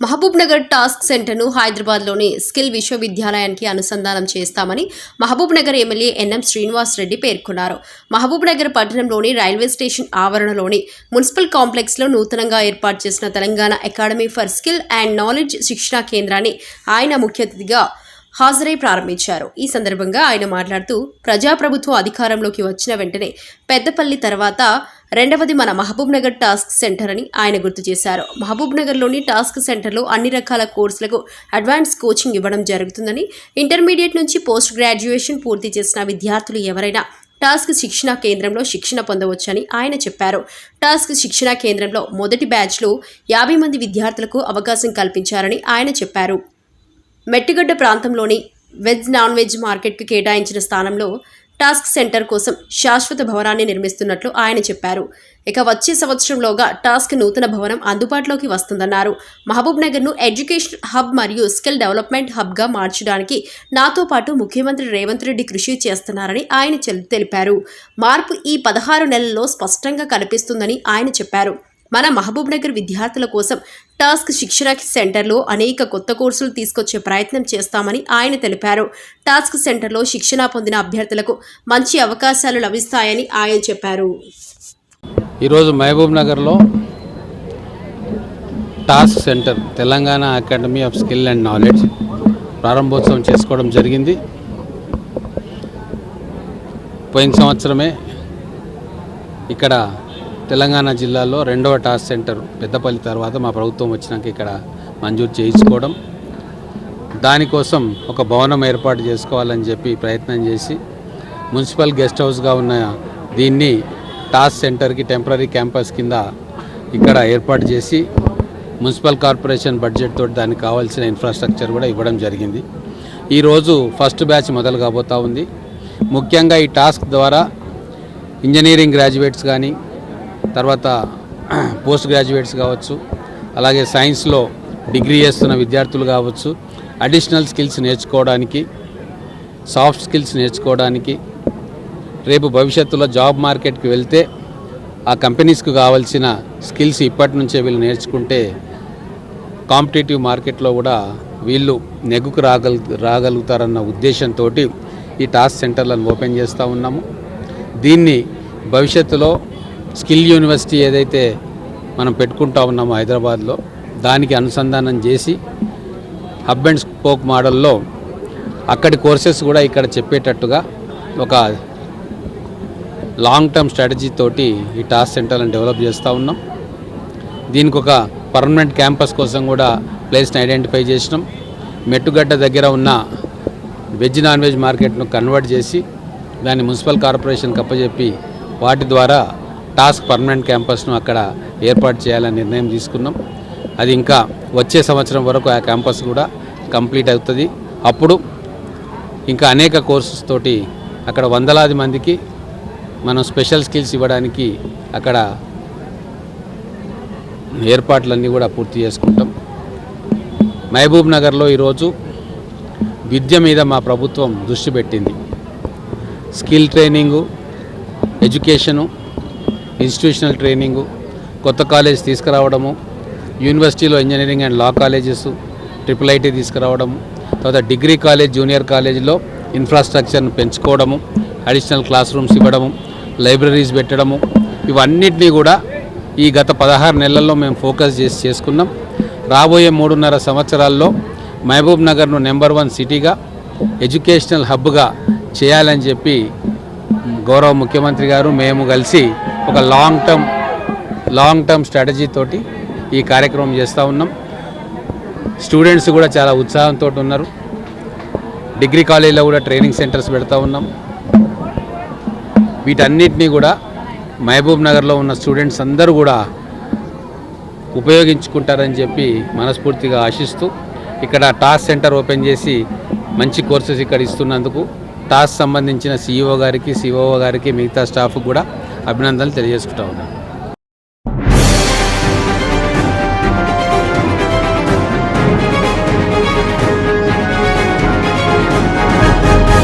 Mahabub Nagar task సెంటర్ను హైదరాబాద్లోని skill విశ్వవిద్యాలయానికి అనుసంధానం చేస్తామని Mahabubnagar MLA NM Srinivas Reddy పేర్కొన్నారు. మహబూబ్ నగర్ పట్టణంలోని రైల్వే స్టేషన్ ఆవరణలోని మున్సిపల్ కాంప్లెక్స్లో నూతనంగా ఏర్పాటు చేసిన Telangana academy for skill and knowledge శిక్షణా కేంద్రాన్ని ఆయన ముఖ్య అతిథిగా హాజరై ప్రారంభించారు. ఈ సందర్భంగా ఆయన మాట్లాడుతూ ప్రజాప్రభుత్వం అధికారంలోకి వచ్చిన వెంటనే పెద్దపల్లి తర్వాత రెండవది మన మహబూబ్ నగర్ టాస్క్ సెంటర్ అని ఆయన గుర్తు చేశారు. మహబూబ్ నగర్లోని టాస్క్ సెంటర్లో అన్ని రకాల కోర్సులకు అడ్వాన్స్ కోచింగ్ ఇవ్వడం జరుగుతుందని ఇంటర్మీడియట్ నుంచి పోస్ట్ గ్రాడ్యుయేషన్ పూర్తి చేసిన విద్యార్థులు ఎవరైనా టాస్క్ శిక్షణా కేంద్రంలో శిక్షణ పొందవచ్చని ఆయన చెప్పారు. టాస్క్ శిక్షణా కేంద్రంలో మొదటి బ్యాచ్లో యాభై మంది విద్యార్థులకు అవకాశం కల్పించారని ఆయన చెప్పారు. మెట్టిగడ్డ ప్రాంతంలోని వెజ్ నాన్ వెజ్ మార్కెట్కు కేటాయించిన స్థానంలో టాస్క్ సెంటర్ కోసం శాశ్వత భవనాన్ని నిర్మిస్తున్నట్లు ఆయన చెప్పారు. ఇక వచ్చే సంవత్సరంలోగా టాస్క్ నూతన భవనం అందుబాటులోకి వస్తుందన్నారు. మహబూబ్ నగర్ను ఎడ్యుకేషన్ హబ్ మరియు స్కిల్ డెవలప్మెంట్ హబ్గా మార్చడానికి నాతో పాటు ముఖ్యమంత్రి రేవంత్ రెడ్డి కృషి చేస్తున్నారని ఆయన తెలిపారు. మార్పు ఈ పదహారు నెలల్లో స్పష్టంగా కనిపిస్తుందని ఆయన చెప్పారు. మన మహబూబ్ నగర్ విద్యార్థుల కోసం టాస్క్ శిక్షణ సెంటర్లో అనేక కొత్త కోర్సులు తీసుకొచ్చే ప్రయత్నం చేస్తామని ఆయన తెలిపారు. టాస్క్ సెంటర్లో శిక్షణ పొందిన అభ్యర్థులకు మంచి అవకాశాలు లభిస్తాయని ఆయన చెప్పారు. ఈరోజు మహబూబ్ నగర్లో task centre Telangana academy of skill and knowledge ప్రారంభోత్సవం చేసుకోవడం జరిగింది. పోయిన సంవత్సరమే ఇక్కడ తెలంగాణ జిల్లాలో రెండవ టాస్క్ సెంటర్ పెద్దపల్లి తర్వాత మా ప్రభుత్వం వచ్చినాక ఇక్కడ మంజూరు చేయించుకోవడం. దానికోసం ఒక భవనం ఏర్పాటు చేసుకోవాలని చెప్పి ప్రయత్నం చేసి మున్సిపల్ గెస్ట్ హౌస్గా ఉన్న దీన్ని టాస్క్ సెంటర్కి టెంపరీ క్యాంపస్ కింద ఇక్కడ ఏర్పాటు చేసి మున్సిపల్ కార్పొరేషన్ బడ్జెట్ తోటి దానికి కావాల్సిన ఇన్ఫ్రాస్ట్రక్చర్ కూడా ఇవ్వడం జరిగింది. ఈరోజు ఫస్ట్ బ్యాచ్ మొదలు కాబోతా ఉంది. ముఖ్యంగా ఈ టాస్క్ ద్వారా ఇంజనీరింగ్ గ్రాడ్యుయేట్స్ కానీ తర్వాత పోస్ట్ గ్రాడ్యుయేట్స్ కావచ్చు అలాగే సైన్స్లో డిగ్రీ చేస్తున్న విద్యార్థులు కావచ్చు అడిషనల్ స్కిల్స్ నేర్చుకోవడానికి సాఫ్ట్ స్కిల్స్ నేర్చుకోవడానికి రేపు భవిష్యత్తులో జాబ్ మార్కెట్కి వెళ్తే ఆ కంపెనీస్కు కావాల్సిన స్కిల్స్ ఇప్పటి నుంచే వీళ్ళు నేర్చుకుంటే కాంపిటేటివ్ మార్కెట్లో కూడా వీళ్ళు నెగ్గుకు రాగల రాగలుగుతారన్న ఉద్దేశంతో ఈ టాస్క్ సెంటర్లను ఓపెన్ చేస్తూ ఉన్నాము. దీన్ని భవిష్యత్తులో స్కిల్ యూనివర్సిటీ ఏదైతే మనం పెట్టుకుంటా ఉన్నామో హైదరాబాద్లో దానికి అనుసంధానం చేసి హబ్ అండ్ స్పోక్ మోడల్లో అక్కడి కోర్సెస్ కూడా ఇక్కడ చెప్పేటట్టుగా ఒక లాంగ్ టర్మ్ స్ట్రాటజీ తోటి ఈ టాస్క్ సెంటర్లను డెవలప్ చేస్తూ ఉన్నాం. దీనికి ఒక పర్మనెంట్ క్యాంపస్ కోసం కూడా ప్లేస్ని ఐడెంటిఫై చేసినాం. మెట్టుగడ్డ దగ్గర ఉన్న వెజ్ నాన్ వెజ్ మార్కెట్ను కన్వర్ట్ చేసి దాన్ని మున్సిపల్ కార్పొరేషన్కి అప్పచెప్పి వాటి ద్వారా టాస్క్ పర్మనెంట్ క్యాంపస్ను అక్కడ ఏర్పాటు చేయాలని నిర్ణయం తీసుకున్నాం. అది ఇంకా వచ్చే సంవత్సరం వరకు ఆ క్యాంపస్ కూడా కంప్లీట్ అవుతుంది. అప్పుడు ఇంకా అనేక కోర్సెస్ తోటి అక్కడ వందలాది మందికి మనం స్పెషల్ స్కిల్స్ ఇవ్వడానికి అక్కడ ఏర్పాట్లన్నీ కూడా పూర్తి చేసుకుంటాం. మహబూబ్ నగర్లో ఈరోజు విద్య మీద మా ప్రభుత్వం దృష్టి పెట్టింది. Skill training education institutional training కొత్త కాలేజ్ తీసుకురావడము యూనివర్సిటీలో engineering and law colleges triple IT తీసుకురావడము తర్వాత డిగ్రీ కాలేజ్ జూనియర్ కాలేజీలో ఇన్ఫ్రాస్ట్రక్చర్ను పెంచుకోవడము అడిషనల్ క్లాస్ రూమ్స్ ఇవ్వడము లైబ్రరీస్ పెట్టడము ఇవన్నిటినీ కూడా ఈ గత పదహారు నెలల్లో మేము ఫోకస్ చేసి చేసుకున్నాం. రాబోయే మూడున్నర సంవత్సరాల్లో మహబూబ్ నగర్ను నెంబర్ వన్ సిటీగా ఎడ్యుకేషనల్ హబ్గా చేయాలని చెప్పి గౌరవ ముఖ్యమంత్రి గారు మేము కలిసి ఒక long term long term strategy తోటి ఈ కార్యక్రమం చేస్తూ ఉన్నాం. స్టూడెంట్స్ కూడా చాలా ఉత్సాహంతో ఉన్నారు. డిగ్రీ కాలేజీలో కూడా ట్రైనింగ్ సెంటర్స్ పెడతా ఉన్నాం. వీటన్నిటినీ కూడా మహబూబ్ నగర్లో ఉన్న స్టూడెంట్స్ అందరూ కూడా ఉపయోగించుకుంటారని చెప్పి మనస్ఫూర్తిగా ఆశిస్తూ ఇక్కడ టాస్ సెంటర్ ఓపెన్ చేసి మంచి కోర్సెస్ ఇక్కడ ఇస్తున్నందుకు టాస్ సంబంధించిన సీఈఓ గారికి సిఓఓ గారికి మిగతా స్టాఫ్ కూడా అభినందనలు తెలియజేసుకుంటా ఉన్నాను.